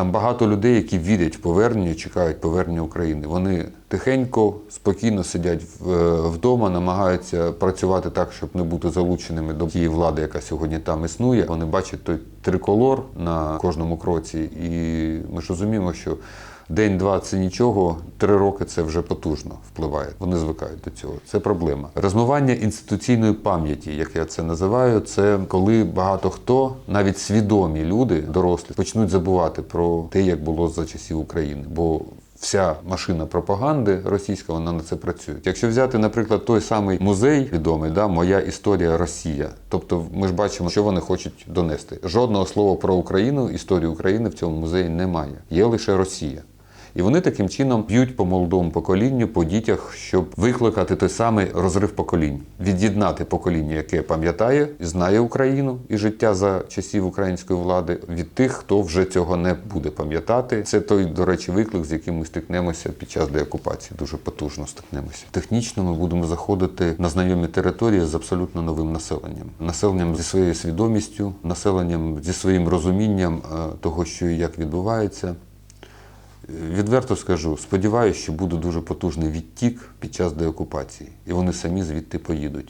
Там багато людей, які вірять в повернення, чекають повернення України. Вони тихенько, спокійно сидять е, вдома, намагаються працювати так, щоб не бути залученими до тієї влади, яка сьогодні там існує. Вони бачать той триколор на кожному кроці, і ми ж розуміємо, що. День-два це нічого, три роки це вже потужно впливає. Вони звикають до цього. Це проблема. Розмивання інституційної пам'яті, як я це називаю, це коли багато хто, навіть свідомі люди, дорослі, почнуть забувати про те, як було за часів України. Бо Вся машина пропаганди російська вона на це працює. Якщо взяти, наприклад, той самий музей відомий, да, моя історія Росія. Тобто, ми ж бачимо, що вони хочуть донести. Жодного слова про Україну, історію України в цьому музеї немає. Є лише Росія. І вони таким чином б'ють по молодому поколінню, по дітях, щоб викликати той самий розрив поколінь, від'єднати покоління, яке пам'ятає і знає Україну і життя за часів української влади, від тих, хто вже цього не буде пам'ятати. Це той, до речі, виклик, з яким ми стикнемося під час деокупації. Дуже потужно стикнемося. Технічно ми будемо заходити на знайомі території з абсолютно новим населенням, населенням зі своєю свідомістю, населенням зі своїм розумінням е, того, що і як відбувається. Відверто скажу, сподіваюся, що буде дуже потужний відтік під час деокупації, і вони самі звідти поїдуть.